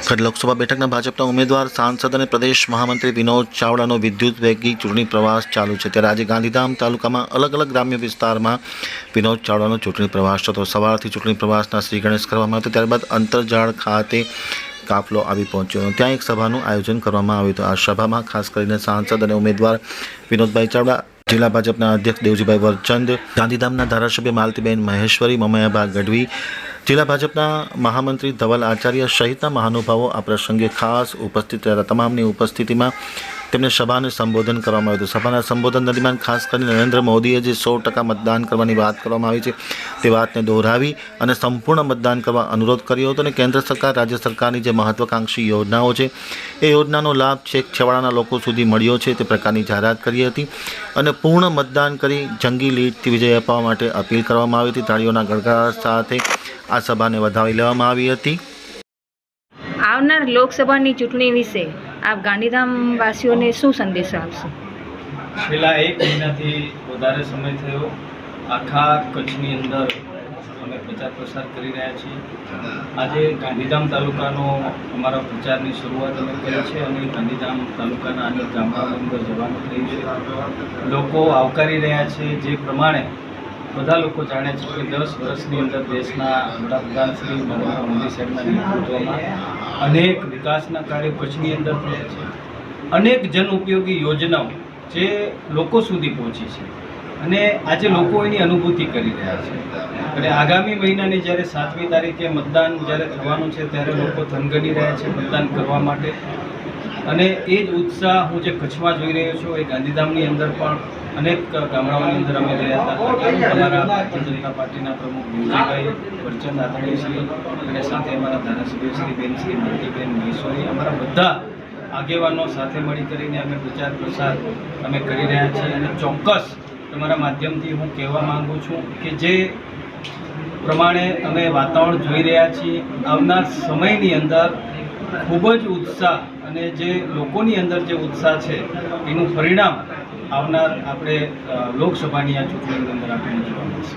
ગત લોકસભા બેઠકના ભાજપના ઉમેદવાર, સાંસદ અને પ્રદેશ મહામંત્રી વિનોદ ચાવડાનો વિદ્યુત વેગી ચૂંટણી પ્રવાસ ચાલુ છે. ત્યારે આજે ગાંધીધામ તાલુકામાં અલગ અલગ ગ્રામ્ય વિસ્તારમાં વિનોદ ચાવડાનો ચૂંટણી પ્રવાસ હતો સવારથી ચૂંટણી પ્રવાસના શ્રી ગણેશ કરવામાં આવ્યો ત્યારબાદ અંતરજાળ ખાતે કાફલો આવી પહોંચ્યો. ત્યાં એક સભાનું આયોજન કરવામાં આવ્યું હતું. આ સભામાં ખાસ કરીને સાંસદ અને ઉમેદવાર વિનોદભાઈ ચાવડા, જિલ્લા ભાજપના અધ્યક્ષ દેવજીભાઈ વરચંદ, ગાંધીધામના ધારાસભ્ય માલતીબેન મહેશ્વરી મમયાબા ગઢવી જિલ્લા ભાજપના મહામંત્રી ધવલ આચાર્ય સહિતના મહાનુભાવો આ પ્રસંગે ખાસ ઉપસ્થિત રહ્યા તમામની ઉપસ્થિતિમાં તેમને સભાને સંબોધન કરવામાં આવ્યું હતું. સભાના સંબોધન દરમિયાન ખાસ કરીને નરેન્દ્ર મોદીએ જે સો ટકા મતદાન કરવાની વાત કરવામાં આવી છે, તે વાતને દોહરાવી અને સંપૂર્ણ મતદાન કરવા અનુરોધ કર્યો હતો અને કેન્દ્ર સરકાર, રાજ્ય સરકારની જે મહત્વાકાંક્ષી યોજનાઓ છે, એ યોજનાનો લાભ છેક છેવાડાના લોકો સુધી મળ્યો છે, તે પ્રકારની જાહેરાત કરી હતી અને પૂર્ણ મતદાન કરી જંગી લીડથી વિજય અપાવવા માટે અપીલ કરવામાં આવી હતી. તાળીઓના ગડગડાટ સાથે આ સભાને વધાવી લેવામાં આવી હતી. આવનાર લોકસભાની ચૂંટણી વિશે આપ ગાંધીધામ વાસીઓને શું સંદેશો આપશો? છેલ્લા એક મહિનાથી વધારે સમય થયો. આખા કચ્છની અંદર અમે પ્રચાર પ્રસાર કરી રહ્યા છીએ. આજે ગાંધીધામ તાલુકાનો અમારા પ્રચારની શરૂઆત અમે કરી છે અને ગાંધીધામ તાલુકાના અનેક ગામડાઓ અંદર જવાનું થયું છે. લોકો આવકારી રહ્યા છે જે પ્રમાણે બધા લોકો જાણે છે કે દસ વર્ષની અંદર દેશના વડાપ્રધાન શ્રી નરેન્દ્ર મોદી સાહેબના નેતૃત્વમાં અનેક વિકાસના કાર્યો કચ્છની અંદર થયા છે. અનેક જન ઉપયોગી યોજનાઓ જે લોકો સુધી પહોંચી છે. અને આજે લોકો એની અનુભૂતિ કરી રહ્યા છે. અને આગામી મહિનાની જ્યારે સાતમી તારીખે મતદાન જ્યારે થવાનું છે, ત્યારે લોકો થનગની રહ્યા છે મતદાન કરવા માટે. અને એ જ ઉત્સાહ હું જે કચ્છમાં જોઈ રહ્યો છું, એ ગાંધીધામની અંદર પણ અનેક ગામડાઓની અંદર અમે રહ્યા હતા. અમારા ભારતીય જનતા પાર્ટીના પ્રમુખ ભીમજીભાઈ, વરચંદ આદરણીય શ્રી અને સાથે અમારા ધારાસભ્ય શ્રી બેન શ્રી માલતીબેન મહેશ્વરી, અમારા બધા આગેવાનો સાથે મળી કરીને અમે પ્રચાર પ્રસાર અમે કરી રહ્યા છીએ અને ચોક્કસ તમારા માધ્યમથી હું કહેવા માગું છું કે જે પ્રમાણે અમે વાતાવરણ જોઈ રહ્યા છીએ, આવનાર સમયની અંદર ખૂબ જ ઉત્સાહ અને જે લોકોની અંદર જે ઉત્સાહ છે, એનું પરિણામ આવનાર આપણે લોકસભાની આ ચૂંટણીની અંદર આપણને જોવા મળશે.